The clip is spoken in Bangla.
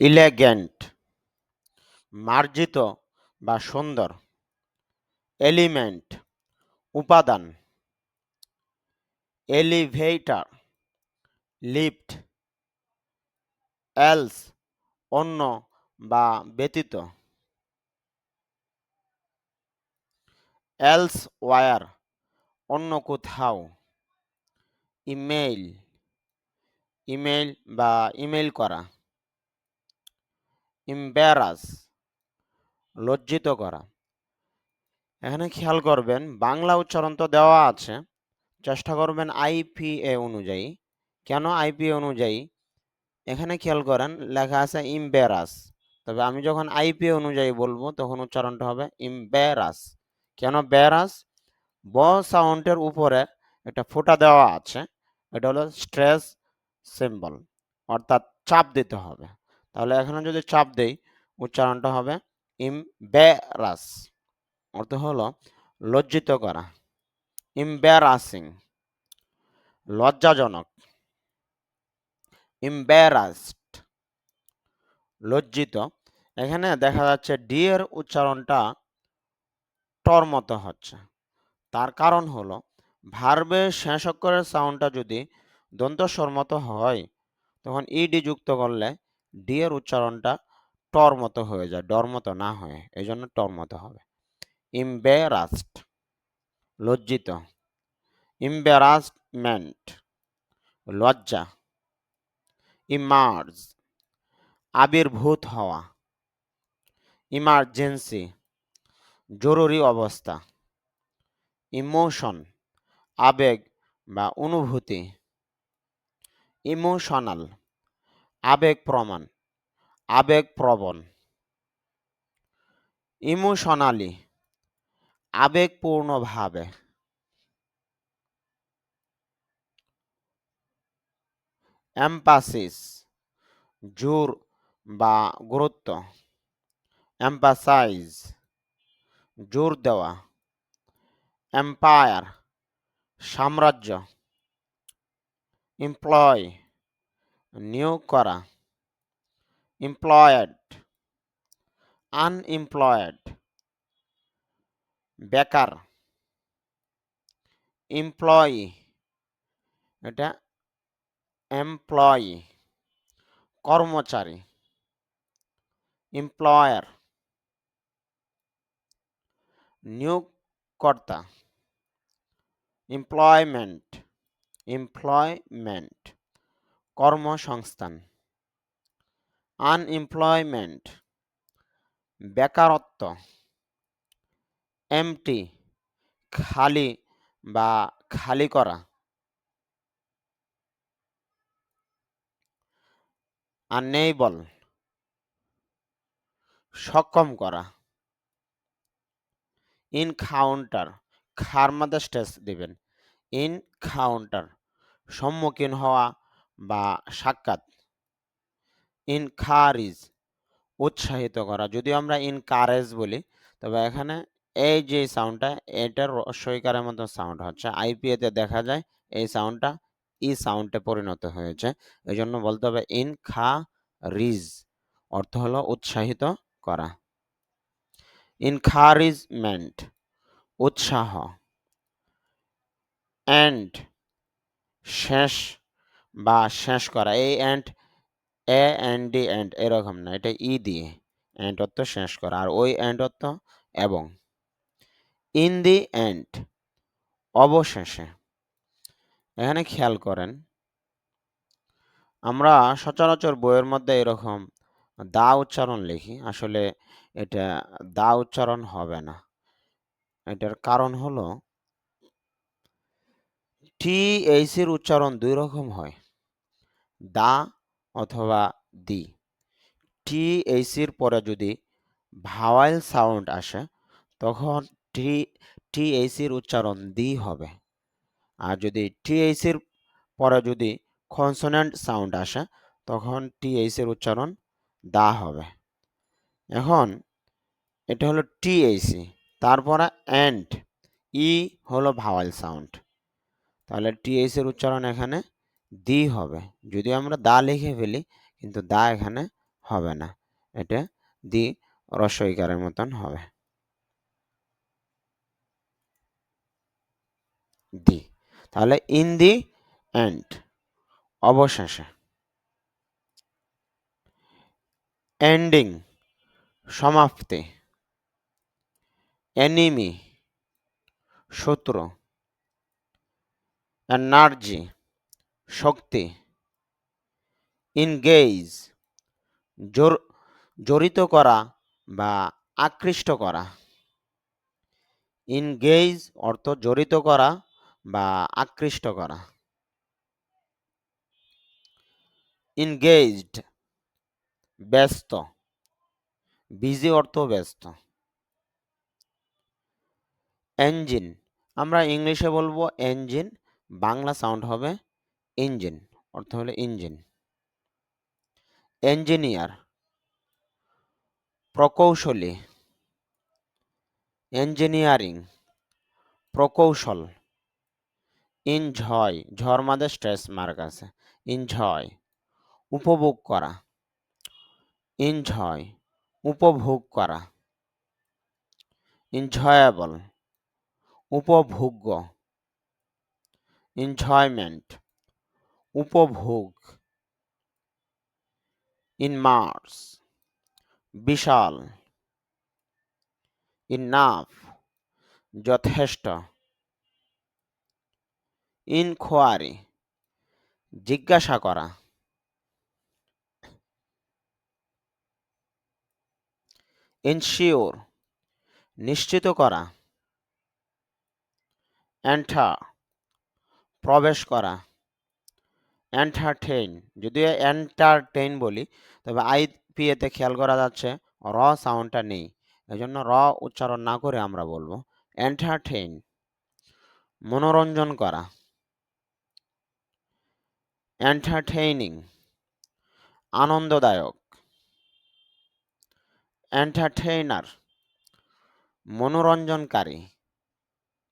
ইলেগ্যান্ট মার্জিত বা সুন্দর, এলিমেন্ট, উপাদান এলিভেটার লিফট, এলস, অন্য বা ব্যতীত, এলস ওয়ার, অন্য কোথাও, ইমেইল ইমেইল বা ইমেইল করা। ইম্বারাস লজ্জিত করা। এখানে খেয়াল করবেন, বাংলা উচ্চারণ তো দেওয়া আছে। চেষ্টা করবেন আইপিএ অনুযায়ী। কেন আইপিএ অনুযায়ী? এখানে খেয়াল করেন, লেখা আছে ইম্বেরাস তবে আমি যখন আইপিএ অনুযায়ী বলব, তখন উচ্চারণটা হবে ইম্বেরাস কেন বেরাস ব সাউন্ডের উপরে একটা ফোঁটা দেওয়া আছে। এটা হলো স্ট্রেস সিম্বল অর্থাৎ চাপ দিতে হবে। তাহলে এখানে যদি চাপ দেই, উচ্চারণটা হবে ইমবেরাস অর্থ হলো লজ্জিত করা। ইম্বেরাসিং লজ্জাজনক। ইম্বেরাসড লজ্জিত। এখানে দেখা যাচ্ছে ডি এর উচ্চারণটা টর মতো হচ্ছে। তার কারণ হলো ভার্বের শেষ অক্ষরের সাউন্ডটা যদি দন্তস্বর মতো হয়, তখন ইডি যুক্ত করলে ডি এর উচ্চারণটা টর মতো হয়ে যায়, ডর মতো না হয়ে এই জন্য টর মতো হবে। ইম্বেরাস্ট লজ্জিত। ইম্বেরাসমেন্ট লজ্জা। ইমার্জ আবির্ভূত হওয়া। ইমার্জেন্সি জরুরি অবস্থা। ইমোশন আবেগ বা অনুভূতি। ইমোশনাল আবেগ প্রমাণ, আবেগ প্রবণ। ইমোশনালি, আবেগপূর্ণভাবে। এম্পাসিস, জোর বা গুরুত্ব। এম্পাসাইজ, জোর দেওয়া। এম্পায়ার, সাম্রাজ্য। এমপ্লয়। নিয়োগ করা। এমপ্লয়েড আনএমপ্লয়েড বেকার এমপ্লয়ি এটা এমপ্লয়ি কর্মচারী এমপ্লয়ার নিয়োগকর্তা এমপ্লয়মেন্ট এমপ্লয়মেন্ট কর্মসংস্থান। আনএমপ্লয়মেন্ট বেকারত্ব এমটি খালি বা খালি করা। আনএবল সক্ষম করা। ইনকাউন্টার খার মধ্যে স্টেজ দিবেন। ইনকাউন্টার সম্মুখীন হওয়া বা সাক্ষাৎ। ইনকারিজ উৎসাহিত করা। যদি আমরা ইনকারেজ বলি, তবে এখানে এই যে সাউন্ডটা এটার রস্বইকারের মতো সাউন্ড হচ্ছে। আইপিএতে দেখা যায় এই সাউন্ডটা ই সাউন্ডে পরিণত হয়েছে। এই জন্য বলতে হবে ইন খা রিজ অর্থ হলো উৎসাহিত করা। ইনকারিজমেন্ট উৎসাহ। এন্ড শেষ বা শেষ করা এই and A and D and এরকম না, এটা ই দিয়ে এন্ড অর্থ শেষ করা, আর ওই এন্ড অর্থ এবং। ইন দি অ্যান্ড অবশেষে, এখানে খেয়াল করেন, আমরা সচরাচর বইয়ের মধ্যে এরকম দা উচ্চারণ লিখি, আসলে এটা দা উচ্চারণ হবে না। এটার কারণ হলো টি এইসির উচ্চারণ দুই রকম হয়। দা অথবা দি। টি এইসির পরে যদি ভাওয়াইল সাউন্ড আসে, তখন টি টি এইসির উচ্চারণ দি হবে। আর যদি টি এইসির পরে যদি কনসোনেন্ট সাউন্ড আসে, তখন টি এইসির উচ্চারণ দা হবে। এখন এটা হলো টি এইসি তারপরে অ্যান্ড ই হলো ভাওয়াল সাউন্ড। তাহলে টি এইসির উচ্চারণ এখানে দি হবে। যদি আমরা দা লিখে ফেলি, কিন্তু দা এখানে হবে না। এটা দি রস্বইকারের মতন হবে। দি তাহলে ইন দি এন্ড অবশেষে। এন্ডিং সমাপ্তি। এনিমি শত্রু। এনার্জি, শক্তি ইনগেজ জোর, জড়িত করা বা আকৃষ্ট করা। ইনগেজ অর্থ জড়িত করা বা আকৃষ্ট করা। ইনগেজড ব্যস্ত বিজি অর্থ ব্যস্ত। এঞ্জিন আমরা ইংলিশে বলব এঞ্জিন বাংলা সাউন্ড হবে ইঞ্জিন অর্থ হলো ইঞ্জিন ইঞ্জিনিয়ার প্রকৌশলী ইঞ্জিনিয়ারিং প্রকৌশল ইনঝয় ঝড় মাঝে স্ট্রেস মার্ক আছে ইনঝয় উপভোগ করা ইনঝয় উপভোগ করা ইনজয়েবল উপভোগ্য এনজয়মেন্ট উপভোগ ইন মার্স বিশাল ইনাফ যথেষ্ট ইনকোয়ারি জিজ্ঞাসা করা ইনশিওর নিশ্চিত করা এন্টার প্রবেশ করা। এন্টারটেইন যদিও এন্টারটেইন বলি, তবে আইপিএতে খেয়াল করা যাচ্ছে র সাউন্ডটা নেই। এজন্য র উচ্চারণ না করে আমরা বলব। এন্টারটেইন মনোরঞ্জন করা। এন্টারটেইনিং আনন্দদায়ক। এন্টারটেইনার মনোরঞ্জনকারী।